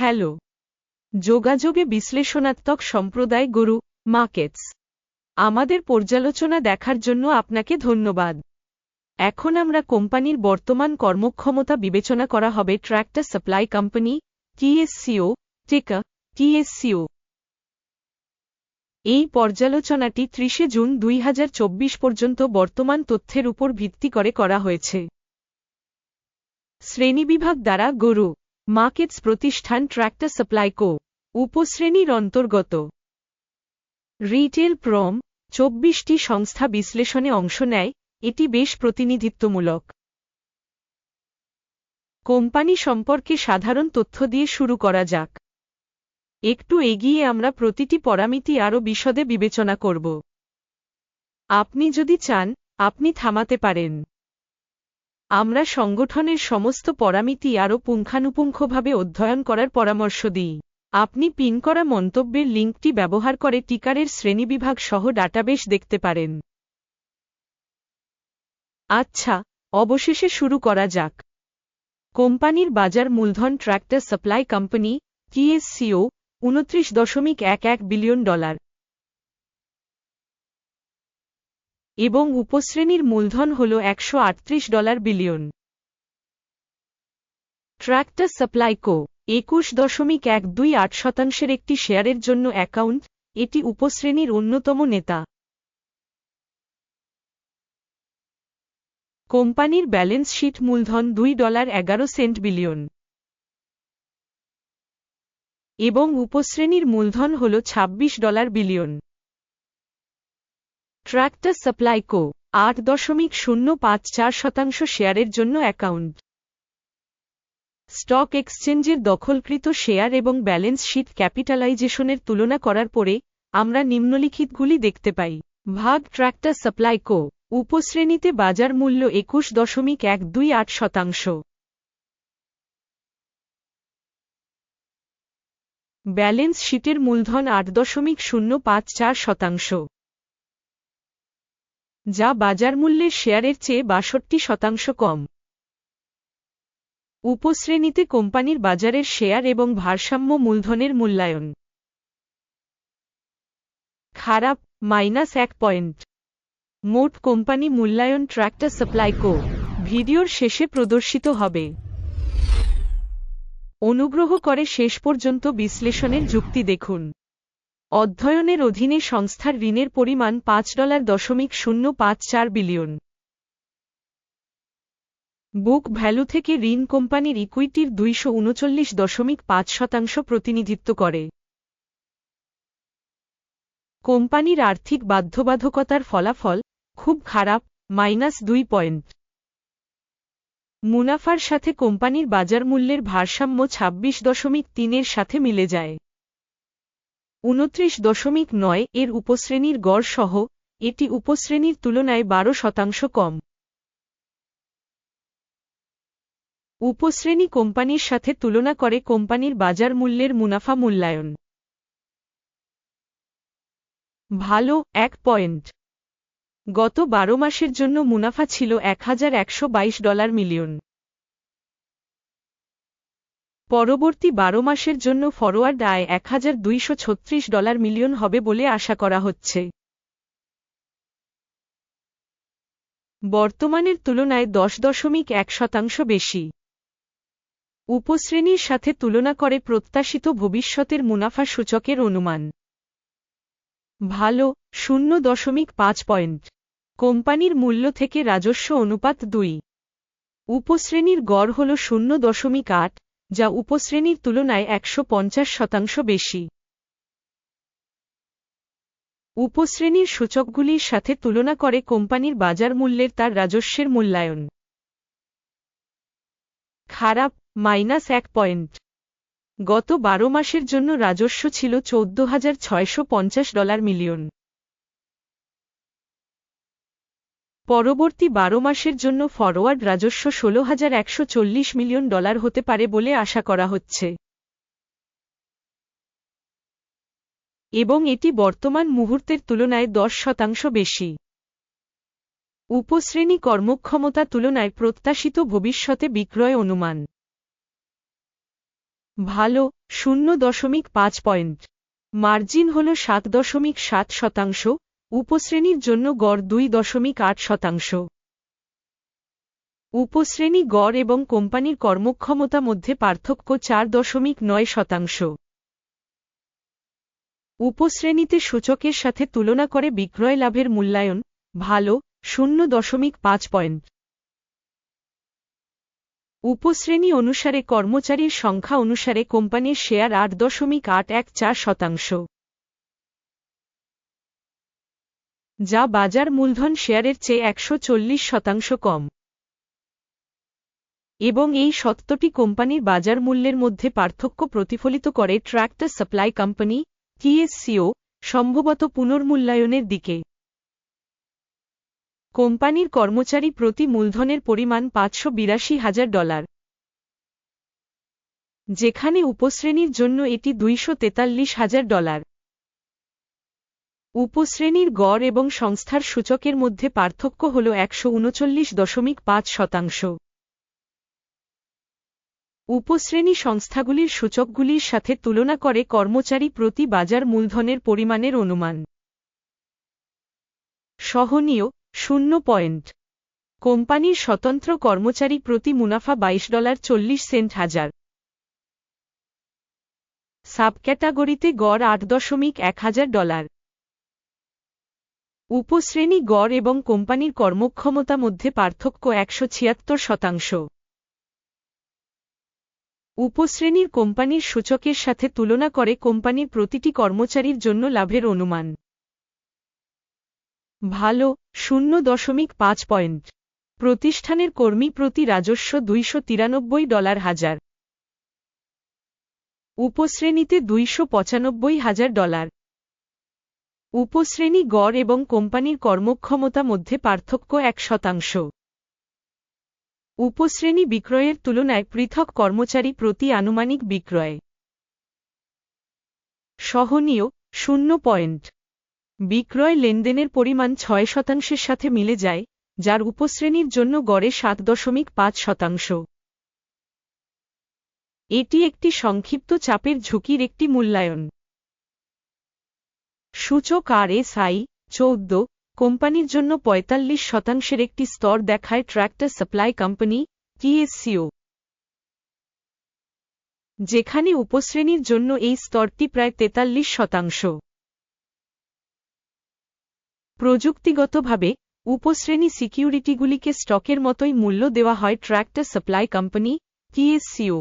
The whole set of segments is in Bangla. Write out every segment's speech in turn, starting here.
হ্যালো। যোগাযোগে বিশ্লেষণাত্মক সম্প্রদায় গরু, মার্কেটস। আমাদের পর্যালোচনা দেখার জন্য আপনাকে ধন্যবাদ। এখন আমরা কোম্পানির বর্তমান কর্মক্ষমতা বিবেচনা করা হবে ট্র্যাক্টর সাপ্লাই কোম্পানি, টিএসসিও, টেকা, টিএসসিও। এই পর্যালোচনাটি ত্রিশে জুন দুই হাজার চব্বিশ পর্যন্ত বর্তমান তথ্যের উপর ভিত্তি করে করা হয়েছে। শ্রেণীবিভাগ দ্বারা গরু। মার্কেটস প্রতিষ্ঠান ট্র্যাক্টর সাপ্লাই কো। উপশ্রেণীর অন্তর্গত। রিটেল প্রম চব্বিশটি সংস্থা বিশ্লেষণে অংশ নেয়, এটি বেশ প্রতিনিধিত্বমূলক। কোম্পানি সম্পর্কে সাধারণ তথ্য দিয়ে শুরু করা যাক। একটু এগিয়ে আমরা প্রতিটি পরামিতি আরও বিশদে বিবেচনা করব। আপনি যদি চান, আপনি থামাতে পারেন। আমরা সংগঠনের সমস্ত পরামিতি আরও পুঙ্খানুপুঙ্খভাবে অধ্যয়ন করার পরামর্শ দিই। আপনি পিন করা মন্তব্যের লিঙ্কটি ব্যবহার করে টিকারের শ্রেণীবিভাগ সহ ডাটাবেস দেখতে পারেন। আচ্ছা অবশেষে শুরু করা যাক। কোম্পানির বাজার মূলধন ট্র্যাক্টর সাপ্লাই কোম্পানি, টিএসসিও, উনত্রিশ দশমিক এক এক বিলিয়ন ডলার। এবং উপশ্রেণীর মূলধন হল একশো আটত্রিশ dollar billion. Tractor supply co একুশ দশমিক এক দুই আট শতাংশের একটি শেয়ারের জন্য অ্যাকাউন্ট, এটি উপশ্রেণীর অন্যতম নেতা। কোম্পানির ব্যালেন্স শিট মূলধন দুই ডলার এগারো সেন্ট বিলিয়ন। এবং উপশ্রেণীর মূলধন হল ২৬ dollar billion. Tractor supply co, আট দশমিক শূন্য পাঁচ চার শতাংশ শেয়ারের জন্য অ্যাকাউন্ট। স্টক এক্সচেঞ্জের দখলকৃত শেয়ার এবং ব্যালেন্স শিট ক্যাপিটালাইজেশনের তুলনা করার পরে, আমরা নিম্নলিখিতগুলি দেখতে পাই। ভাগ ট্র্যাক্টর সাপ্লাই কো, উপশ্রেণীতে বাজার মূল্য একুশ দশমিক এক দুই আট শতাংশ। ব্যালেন্স শিটের মূলধন আট দশমিক শূন্য পাঁচ চার শতাংশ। যা বাজার মূল্যের শেয়ারের চেয়ে বাষট্টি শতাংশ কম। উপশ্রেণীতে কোম্পানির বাজারের শেয়ার এবং ভারসাম্য মূলধনের মূল্যায়ন। খারাপ, মাইনাস এক পয়েন্ট। মোট কোম্পানি মূল্যায়ন ট্র্যাক্টর সাপ্লাই কো। ভিডিওর শেষে প্রদর্শিত হবে। অনুগ্রহ করে শেষ পর্যন্ত বিশ্লেষণের যুক্তি দেখুন। অধ্যয়নের অধীনে সংস্থার ঋণের পরিমাণ পাঁচ ডলার দশমিক শূন্য পাঁচ চার বিলিয়ন। বুক ভ্যালু থেকে ঋণ কোম্পানির ইকুইটির দুইশো উনচল্লিশ দশমিক পাঁচ শতাংশ প্রতিনিধিত্ব করে। কোম্পানির আর্থিক বাধ্যবাধকতার ফলাফল খুব খারাপ, মাইনাস দুই পয়েন্ট। মুনাফার সাথে কোম্পানির বাজার মূল্যের ভারসাম্য ছাব্বিশ দশমিক তিনের সাথে মিলে যায়। উনত্রিশ দশমিক নয় এর উপশ্রেণীর গড় সহ, এটি উপশ্রেণীর তুলনায় বারো শতাংশ কম। উপশ্রেণী কোম্পানির সাথে তুলনা করে কোম্পানির বাজার মূল্যের মুনাফা মূল্যায়ন। ভালো, এক পয়েন্ট। গত বারো মাসের জন্য মুনাফা ছিল এক হাজার একশো বাইশ ডলার মিলিয়ন। পরবর্তী বারো মাসের জন্য ফরওয়ার্ড আয় এক হাজার দুইশ ছত্রিশ ডলার মিলিয়ন হবে বলে আশা করা হচ্ছে। বর্তমানের তুলনায় দশ দশমিক এক শতাংশ বেশি। উপশ্রেণীর সাথে তুলনা করে প্রত্যাশিত ভবিষ্যতের মুনাফা সূচকের অনুমান। ভালো, শূন্য দশমিক পাঁচ পয়েন্ট। কোম্পানির মূল্য থেকে রাজস্ব অনুপাত দুই। উপশ্রেণীর গড় হল শূন্য দশমিক আট যা উপশ্রেণীর তুলনায় একশো পঞ্চাশ শতাংশ বেশি। উপশ্রেণীর সূচকগুলির সাথে তুলনা করে কোম্পানির বাজার মূল্যের তার রাজস্বের মূল্যায়ন। খারাপ, মাইনাস এক পয়েন্ট। গত বারো মাসের জন্য রাজস্ব ছিল চৌদ্দ হাজার ডলার মিলিয়ন। পরবর্তী বারো মাসের জন্য ফরওয়ার্ড রাজস্ব ষোলো হাজার একশো চল্লিশ মিলিয়ন ডলার হতে পারে বলে আশা করা হচ্ছে। এবং এটি বর্তমান মুহূর্তের তুলনায় দশ শতাংশ বেশি। উপশ্রেণী কর্মক্ষমতা তুলনায় প্রত্যাশিত ভবিষ্যতে বিক্রয় অনুমান। ভালো, শূন্য দশমিক পাঁচ পয়েন্ট। মার্জিন হল সাত দশমিক সাত শতাংশ উপশ্রেণীর জন্য গড় দুই দশমিক আট শতাংশ। উপশ্রেণী গড় এবং কোম্পানির কর্মক্ষমতা মধ্যে পার্থক্য চার দশমিক নয় শতাংশ। উপশ্রেণীতে সূচকের সাথে তুলনা করে বিক্রয় লাভের মূল্যায়ন ভালো, শূন্য দশমিক পাঁচ পয়েন্ট। উপশ্রেণী অনুসারে কর্মচারীর সংখ্যা অনুসারে কোম্পানির শেয়ার আট দশমিক আট এক চার শতাংশ। যা বাজার মূলধন শেয়ারের চেয়ে একশো চল্লিশ শতাংশ কম। এবং এই সত্যটি কোম্পানির বাজার মূল্যের মধ্যে পার্থক্য প্রতিফলিত করে ট্র্যাক্টর সাপ্লাই কোম্পানি, টিএসসিও, সম্ভবত পুনর্মূল্যায়নের দিকে। কোম্পানির কর্মচারী প্রতি মূলধনের পরিমাণ পাঁচশো বিরাশি হাজার ডলার। যেখানে উপশ্রেণীর জন্য এটি দুইশো তেতাল্লিশ হাজার ডলার। উপশ্রেণীর গড় এবং সংস্থার সূচকের মধ্যে পার্থক্য হল একশো উনচল্লিশ দশমিক পাঁচ শতাংশ। উপশ্রেণী সংস্থাগুলির সূচকগুলির সাথে তুলনা করে কর্মচারী প্রতি বাজার মূলধনের পরিমাণের অনুমান। সহনীয়, শূন্য পয়েন্ট। কোম্পানির স্বতন্ত্র কর্মচারী প্রতি মুনাফা বাইশ ডলার চল্লিশ সেন্ট হাজার। সাবক্যাটাগরিতে গড় আট দশমিক এক হাজার ডলার। উপশ্রেণী গড় এবং কোম্পানির কর্মক্ষমতা মধ্যে পার্থক্য একশো ছিয়াত্তর শতাংশ। উপশ্রেণীর কোম্পানির সূচকের সাথে তুলনা করে কোম্পানির প্রতিটি কর্মচারীর জন্য লাভের অনুমান। ভালো, শূন্য দশমিক পাঁচ পয়েন্ট। প্রতিষ্ঠানের কর্মী প্রতি রাজস্ব দুইশো তিরানব্বই ডলার হাজার। উপশ্রেণীতে দুইশো হাজার ডলার। উপশ্রেণী গড় এবং কোম্পানির কর্মক্ষমতা মধ্যে পার্থক্য এক শতাংশ। উপশ্রেণী বিক্রয়ের তুলনায় পৃথক কর্মচারী প্রতি আনুমানিক বিক্রয়। সহনীয়, শূন্য পয়েন্ট। বিক্রয় লেনদেনের পরিমাণ ছয় শতাংশের সাথে মিলে যায়, যার উপশ্রেণীর জন্য গড়ে সাত দশমিক পাঁচ শতাংশ। এটি একটি সংক্ষিপ্ত চাপের ঝুঁকির একটি মূল্যায়ন। সূচক আর এস আই চৌদ্দ, কোম্পানির জন্য ৪৫ শতাংশের একটি স্তর দেখায় ট্র্যাক্টর সাপ্লাই কোম্পানি, টিএসসিও। যেখানে উপশ্রেণীর জন্য এই স্তরটি প্রায় তেতাল্লিশ শতাংশ। প্রযুক্তিগতভাবে, উপশ্রেণী সিকিউরিটিগুলিকে স্টকের মতোই মূল্য দেওয়া হয় ট্র্যাক্টর সাপ্লাই কোম্পানি, টিএসসিও।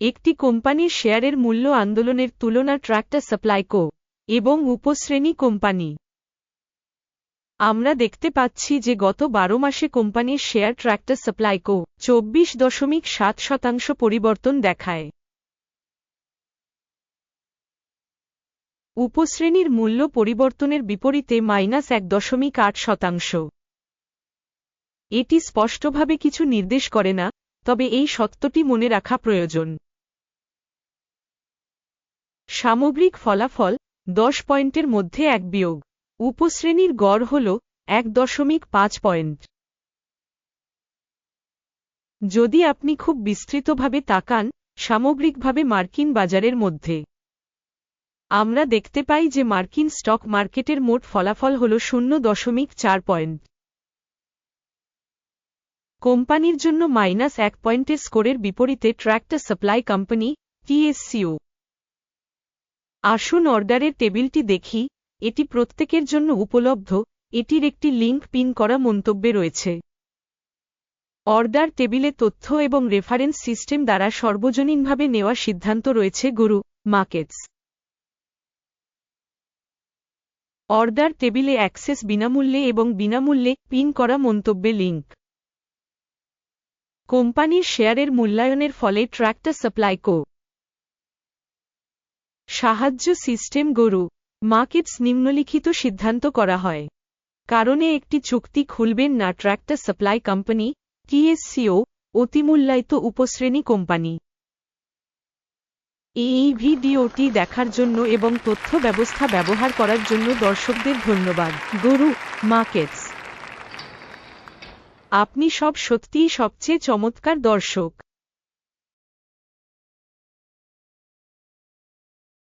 একটি কোম্পানির শেয়ারের মূল্য আন্দোলনের তুলনা ট্র্যাক্টর সাপ্লাই কো এবং উপশ্রেণী কোম্পানি। আমরা দেখতে পাচ্ছি যে গত বারো মাসে কোম্পানির শেয়ার ট্র্যাক্টর সাপ্লাই কো চব্বিশ দশমিক সাত শতাংশ পরিবর্তন দেখায়। উপশ্রেণীর মূল্য পরিবর্তনের বিপরীতে মাইনাস এক দশমিক আট শতাংশ। এটি স্পষ্টভাবে কিছু নির্দেশ করে না, তবে এই সত্যটি মনে রাখা প্রয়োজন। সামগ্রিক ফলাফল দশ পয়েন্টের মধ্যে এক বিয়োগ। উপশ্রেণীর গড় হল এক দশমিক পাঁচ পয়েন্ট। যদি আপনি খুব বিস্তৃতভাবে তাকান সামগ্রিকভাবে মার্কিন বাজারের মধ্যে। আমরা দেখতে পাই যে মার্কিন স্টক মার্কেটের মোট ফলাফল হল শূন্য দশমিক চার পয়েন্ট। কোম্পানির জন্য মাইনাস এক পয়েন্টের স্কোরের বিপরীতে ট্র্যাক্টর সাপ্লাই কোম্পানি টিএসসিও। আসুন অর্ডারের টেবিলটি দেখি, এটি প্রত্যেকের জন্য উপলব্ধ, এটির একটি লিঙ্ক পিন করা মন্তব্যে রয়েছে। অর্ডার টেবিলে তথ্য এবং রেফারেন্স সিস্টেম দ্বারা সর্বজনীনভাবে নেওয়া সিদ্ধান্ত রয়েছে গুরু মার্কেটস অর্ডার টেবিলে অ্যাক্সেস বিনামূল্যে এবং বিনামূল্যে পিন করা মন্তব্যে লিঙ্ক। কোম্পানির শেয়ারের মূল্যায়নের ফলে ট্র্যাক্টর সাপ্লাই কো। সাহায্য সিস্টেম গরু মার্কেটস নিম্নলিখিত সিদ্ধান্ত করা হয়। কারণে একটি চুক্তি খুলবেন না ট্র্যাক্টর সাপ্লাই কোম্পানি, টিএসসিও, অতিমূল্যায়িত উপশ্রেণী কোম্পানি। এই ভিডিওটি দেখার জন্য এবং তথ্য ব্যবস্থা ব্যবহার করার জন্য দর্শকদের ধন্যবাদ। গরু মার্কেটস আপনি সব সত্যিই সবচেয়ে চমৎকার দর্শক।